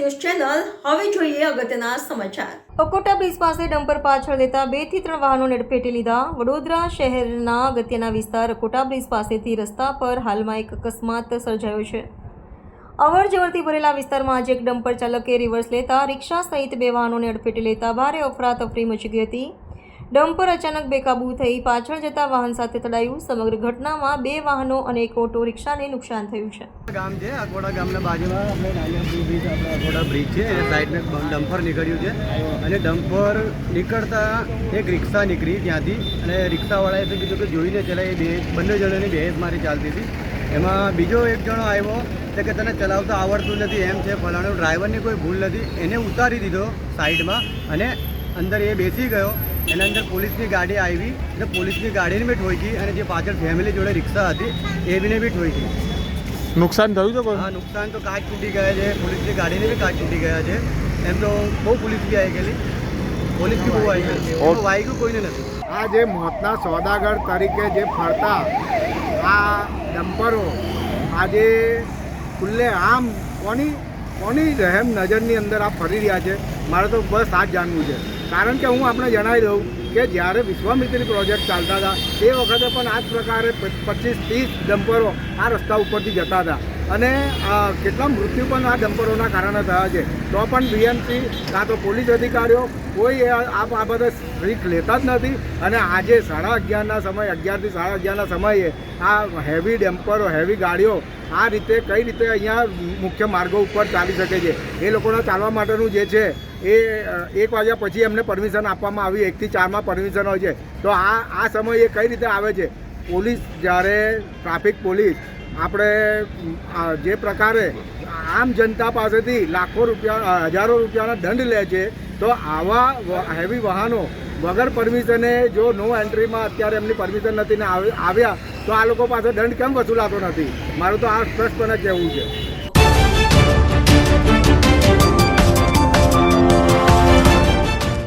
જોઈએ અગત્યના સમાચાર. અકોટા બ્રિજ પાસે ડમ્પર પાછળ લેતા બેથી ત્રણ વાહનોને અડફેટે લીધા. વડોદરા શહેરના અગત્યના વિસ્તાર અકોટા બ્રિજ પાસેથી રસ્તા પર હાલમાં એક અકસ્માત સર્જાયો છે. અવર જવરથી ભરેલા વિસ્તારમાં આજે એક ડમ્પર ચાલકે રિવર્સ લેતા રિક્ષા સહિત બે વાહનોને અડફેટે લેતા ભારે અફરાતફરી મચી ગઈ હતી. ડમ્પર અચાનક બેકાબૂ થઈ પાછળ જતા વાહન સાથે તડાયું. સમગ્ર ઘટનામાં બે વાહનો અને એક ઓટો રિક્ષાને નુકસાન થયું છે. ગામ છે અકોડા ગામના બાજુમાં. બ્રિજ આપણે અકોડા બ્રિજ છે. એ સાઈડને ડમ્પર નીકળ્યું છે. અને ડમ્પર નીકળતા એક રિક્ષા નીકળી ત્યાંથી. અને રિક્ષાવાળાએ તો કીધું કે જોઈને ચલાય બે બંને જણાની બહેસ મારી ચાલતી હતી. એમાં બીજો એક જણો આવ્યો, તો કે તને ચલાવતા આવડતું નથી, એમ છે. ફલાણું ડ્રાઈવરની કોઈ ભૂલ નથી. એને ઉતારી દીધો સાઈડમાં અને અંદર એ બેસી ગયો. એના અંદર પોલીસની ગાડી આવી એટલે પોલીસની ગાડીને બી ઠોકી અને જે પાછળ ફેમિલી જોડે રિક્ષા હતી એ બીને બી ઠોકી નુકસાન થયું છે હા નુકસાન તો કાચ તૂટી ગયા છે. પોલીસની ગાડીને બી કાચ તૂટી ગયા છે. એમ તો બહુ પોલીસ બી આવી ગયેલી. પોલીસ બી બહુ આવી ગયેલી. વાગ્યું કોઈને નથી. આ જે મોતના સોદાગર તરીકે જે ફરતા આ ડમ્પરો આજે ખુલ્લે આમ કોની કોની રહેમ નજરની અંદર આ ફરી રહ્યા છે? મારે તો બસ આ જ જાણવું છે. કારણ કે હું આપણે જણાવી દઉં કે જ્યારે વિશ્વામિત્રી પ્રોજેક્ટ ચાલતા હતા તે વખતે પણ આ જ પ્રકારે પચીસ ત્રીસ ડમ્પરો આ રસ્તા ઉપરથી જતા હતા. અને કેટલા મૃત્યુ પણ આ ડમ્પરોના કારણે થયા છે. તો પણ બીએમસી કાં તો પોલીસ અધિકારીઓ કોઈ આ બાબતે રીક લેતા જ નથી. અને આજે સાડા અગિયારના સમય, અગિયારથી સાડા અગિયારના સમયે આ હેવી ડેમ્પરો હેવી ગાડીઓ આ રીતે કઈ રીતે અહીંયા મુખ્ય માર્ગો ઉપર ચાલી શકે છે. એ લોકોના ચાલવા માટેનું જે છે, એ એક વાગ્યા પછી એમને પરમિશન આપવામાં આવી. એકથી ચારમાં પરમિશન હોય છે. તો આ આ સમયે કઈ રીતે આવે છે? પોલીસ જ્યારે, ટ્રાફિક પોલીસ આપણે જે પ્રકારે આમ જનતા પાસેથી લાખો રૂપિયા હજારો રૂપિયાના દંડ લે છે, તો આવા હેવી વાહનો વગર પરમિશને જો નો એન્ટ્રીમાં અત્યારે એમની પરમિશન નથી ને આવ- આવ્યા, તો આ લોકો પાસે દંડ કેમ વસૂલાતો નથી? મારું તો આ સ્પષ્ટપણે કહેવું છે.